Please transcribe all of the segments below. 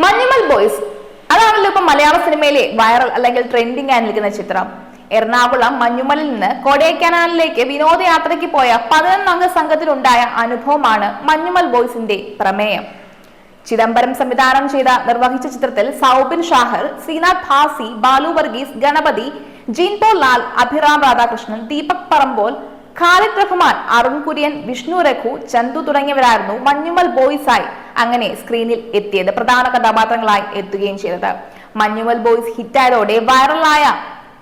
Manjummel boys. അതാണല്ലോ ഇപ്പൊ മലയാള സിനിമയിലെ വൈറൽ അല്ലെങ്കിൽ ട്രെൻഡിങ് ആയി നിൽക്കുന്ന ചിത്രം. എറണാകുളം മഞ്ഞുമലിൽ നിന്ന് കൊടൈക്കനാലിലേക്ക് വിനോദയാത്രയ്ക്ക് പോയ പതിനൊന്നംഗ സംഘത്തിലുണ്ടായ അനുഭവമാണ് മഞ്ഞുമൽ ബോയ്സിന്റെ പ്രമേയം. ചിദംബരം സംവിധാനം ചെയ്ത നിർവഹിച്ച ചിത്രത്തിൽ സൗബിൻ ഷാഹർ ശ്രീനാഥ് ഭാസി ബാലു വർഗീസ് ഗണപതി ജീൻപോൾ ലാൽ അഭിറാം രാധാകൃഷ്ണൻ ദീപക് പറമ്പോൽ ഖാലിദ് റഹ്മാൻ അരുൺ കുര്യൻ വിഷ്ണു രഘു ചന്തു തുടങ്ങിയവരായിരുന്നു മഞ്ഞുമൽ ബോയ്സായി അങ്ങനെ സ്ക്രീനിൽ എത്തിയത്. പ്രധാന കഥാപാത്രങ്ങളായി എത്തുകയും ചെയ്തത്. മഞ്ഞുമൽ ബോയ്സ് ഹിറ്റായതോടെ വൈറലായ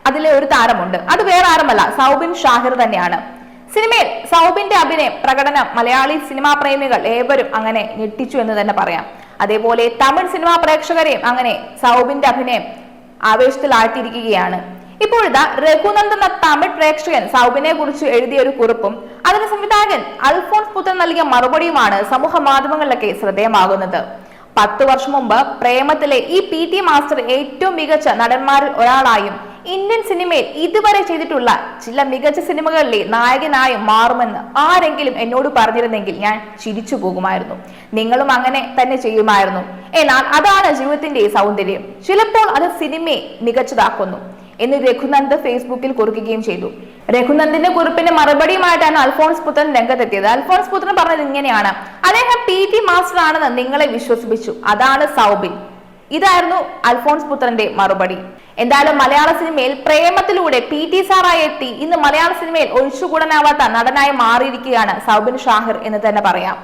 അതിലെ ഒരു താരമുണ്ട്. അത് വേറെ ആരുമല്ല സൗബിൻ ഷാഹിർ തന്നെയാണ്. സിനിമയിൽ സൗബിന്റെ അഭിനയം പ്രകടനം മലയാളി സിനിമാ പ്രേമികൾ ഏവരും അങ്ങനെ ഞെട്ടിച്ചു എന്ന് തന്നെ പറയാം. അതേപോലെ തമിഴ് സിനിമാ പ്രേക്ഷകരെയും അങ്ങനെ സൗബിന്റെ അഭിനയം ആവേശത്തിലാഴ്ത്തിയിരിക്കുകയാണ്. ഇപ്പോഴിതാ രഘുനന്ദൻ എന്ന തമിഴ് പ്രേക്ഷകൻ സൗബിനെ കുറിച്ച് എഴുതിയ ഒരു കുറിപ്പും അതിന് സംവിധായകൻ അൽഫോൺസ് പുത്രൻ നൽകിയ മറുപടിയുമാണ് സമൂഹ മാധ്യമങ്ങളിലൊക്കെ ശ്രദ്ധേയമാകുന്നത്. പത്ത് വർഷം മുമ്പ് പ്രേമത്തിലെ ഈ പി ടി മാസ്റ്റർ ഏറ്റവും മികച്ച നടന്മാരിൽ ഒരാളായും ഇന്ത്യൻ സിനിമയിൽ ഇതുവരെ ചെയ്തിട്ടുള്ള ചില മികച്ച സിനിമകളിലെ നായകനായും മാറുമെന്ന് ആരെങ്കിലും എന്നോട് പറഞ്ഞിരുന്നെങ്കിൽ ഞാൻ ചിരിച്ചു പോകുമായിരുന്നു. നിങ്ങളും അങ്ങനെ തന്നെ ചെയ്യുമായിരുന്നു. എന്നാൽ അതാണ് ജീവിതത്തിന്റെ സൗന്ദര്യം. ചിലപ്പോൾ അത് സിനിമയെ മികച്ചതാക്കുന്നു. എന്ന് രഘുനന്ദ് ഫേസ്ബുക്കിൽ കുറിക്കുകയും ചെയ്തു. രഘുനന്ദിന്റെ കുറിപ്പിന്റെ മറുപടിയുമായിട്ടാണ് അൽഫോൺസ് പുത്രൻ രംഗത്തെത്തിയത്. അൽഫോൺസ് പുത്രൻ പറഞ്ഞത് ഇങ്ങനെയാണ്. അദ്ദേഹം പി ടി മാസ്റ്റർ ആണെന്ന് നിങ്ങളെ വിശ്വസിപ്പിച്ചു. അതാണ് സൗബിൻ. ഇതായിരുന്നു അൽഫോൺസ് പുത്രന്റെ മറുപടി. എന്തായാലും മലയാള സിനിമയിൽ പ്രേമത്തിലൂടെ പി ടി സാറായി എത്തി ഇന്ന് മലയാള സിനിമയിൽ ഒഴിച്ചുകൂടാനാവാത്ത നടനായി മാറിയിരിക്കുകയാണ് സൗബിൻ ഷാഹിർ എന്ന് തന്നെ പറയാം.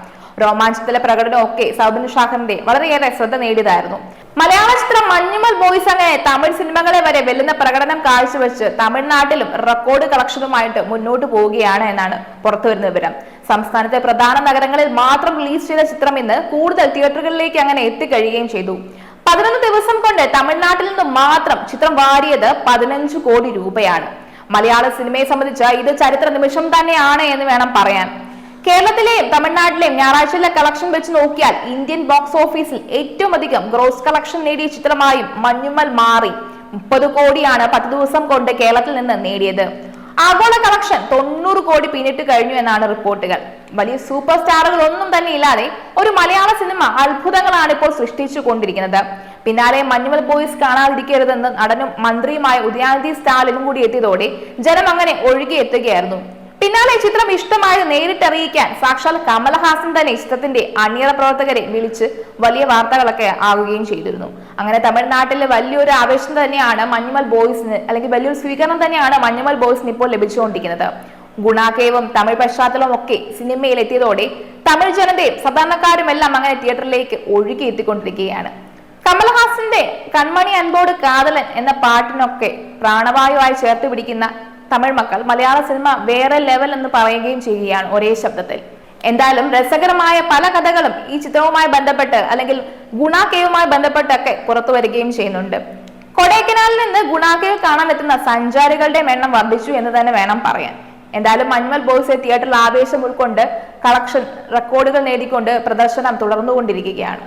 രോമാഞ്ചത്തിലെ പ്രകടനം ഒക്കെ സൗബിൻ ഷാഹിറിന്റെ വളരെയേറെ ശ്രദ്ധ നേടിയതായിരുന്നു. മലയാള മഞ്ഞുമൽ ബോയ്സ് അങ്ങനെ തമിഴ് സിനിമകളെ വരെ വെല്ലുന്ന പ്രകടനം കാഴ്ചവെച്ച് തമിഴ്നാട്ടിലും റെക്കോർഡ് കളക്ഷനുമായിട്ട് മുന്നോട്ട് പോവുകയാണ് എന്നാണ് പുറത്തുവരുന്ന വിവരം. സംസ്ഥാനത്തെ പ്രധാന നഗരങ്ങളിൽ മാത്രം റിലീസ് ചെയ്ത ചിത്രം ഇന്ന് കൂടുതൽ തിയേറ്ററുകളിലേക്ക് അങ്ങനെ എത്തിക്കഴിയുകയും ചെയ്തു. പതിനൊന്ന് ദിവസം കൊണ്ട് തമിഴ്നാട്ടിൽ നിന്ന് മാത്രം ചിത്രം വാരിയത് പതിനഞ്ച് കോടി രൂപയാണ്. മലയാള സിനിമയെ സംബന്ധിച്ച് ഇത് ചരിത്ര നിമിഷം തന്നെയാണ് എന്ന് വേണം പറയാൻ. കേരളത്തിലെയും തമിഴ്നാട്ടിലെയും ഞായറാഴ്ചയിലെ കളക്ഷൻ വെച്ച് നോക്കിയാൽ ഇന്ത്യൻ ബോക്സ് ഓഫീസിൽ ഏറ്റവും അധികം ഗ്രോസ് കളക്ഷൻ നേടിയ ചിത്രമായും മഞ്ഞുമ്മൽ മാറി. മുപ്പത് കോടിയാണ് പത്ത് ദിവസം കൊണ്ട് കേരളത്തിൽ നിന്ന് നേടിയത്. ആഗോള കളക്ഷൻ തൊണ്ണൂറ് കോടി പിന്നിട്ട് കഴിഞ്ഞു എന്നാണ് റിപ്പോർട്ടുകൾ. വലിയ സൂപ്പർ സ്റ്റാറുകൾ ഒന്നും തന്നെ ഇല്ലാതെ ഒരു മലയാള സിനിമ അത്ഭുതങ്ങളാണ് ഇപ്പോൾ സൃഷ്ടിച്ചു കൊണ്ടിരിക്കുന്നത്. പിന്നാലെ മഞ്ഞുമൽ ബോയ്സ് കാണാതിരിക്കരുതെന്ന് നടനും മന്ത്രിയുമായ ഉദയാനിധി സ്റ്റാലിനും കൂടി എത്തിയതോടെ ജനം അങ്ങനെ ഒഴുകിയെത്തുകയായിരുന്നു പിന്നാലെ ചിത്രം ഇഷ്ടമായത് നേരിട്ടറിയിക്കാൻ സാക്ഷാൽ കമൽഹാസൻ തന്നെ ചിത്രത്തിന്റെ അണിയറ പ്രവർത്തകരെ വിളിച്ച് വലിയ വാർത്തകളൊക്കെ ആവുകയും ചെയ്തിരുന്നു. അങ്ങനെ തമിഴ്നാട്ടിൽ വലിയൊരു ആവേശം തന്നെയാണ് മഞ്ഞുമൽ ബോയ്സിന് അല്ലെങ്കിൽ വലിയൊരു സ്വീകരണം തന്നെയാണ് മഞ്ഞുമൽ ബോയ്സിന് ഇപ്പോൾ ലഭിച്ചുകൊണ്ടിരിക്കുന്നത്. ഗുണാകേവും തമിഴ് പശ്ചാത്തലവും ഒക്കെ സിനിമയിൽ എത്തിയതോടെ തമിഴ് ജനതയും സാധാരണക്കാരും എല്ലാം അങ്ങനെ തിയേറ്ററിലേക്ക് ഒഴുകി എത്തിക്കൊണ്ടിരിക്കുകയാണ്. കമൽഹാസന്റെ കൺമണി അൻപോട് കാതലൻ എന്ന പാട്ടിനൊക്കെ പ്രാണവായുവായി ചേർത്ത് പിടിക്കുന്ന തമിഴ് മക്കൾ. മലയാള സിനിമ വേറെ ലെവൽ എന്ന് പറയുകയും ചെയ്യുകയാണ് ഒരേ ശബ്ദത്തിൽ. എന്തായാലും രസകരമായ പല കഥകളും ഈ ചിത്രവുമായി ബന്ധപ്പെട്ട് അല്ലെങ്കിൽ ഗുണാക്കേവുമായി ബന്ധപ്പെട്ടൊക്കെ പുറത്തു വരികയും ചെയ്യുന്നുണ്ട്. കൊടൈക്കനാലിൽ നിന്ന് ഗുണാക്കേവ് കാണാൻ എത്തുന്ന സഞ്ചാരികളുടെ എണ്ണം വർദ്ധിച്ചു എന്ന് തന്നെ വേണം പറയാൻ. എന്തായാലും മഞ്ഞുമൽ ബോയ്സ് തിയേറ്ററിൽ ആവേശം ഉൾക്കൊണ്ട് കളക്ഷൻ റെക്കോർഡുകൾ നേടിക്കൊണ്ട് പ്രദർശനം തുടർന്നുകൊണ്ടിരിക്കുകയാണ്.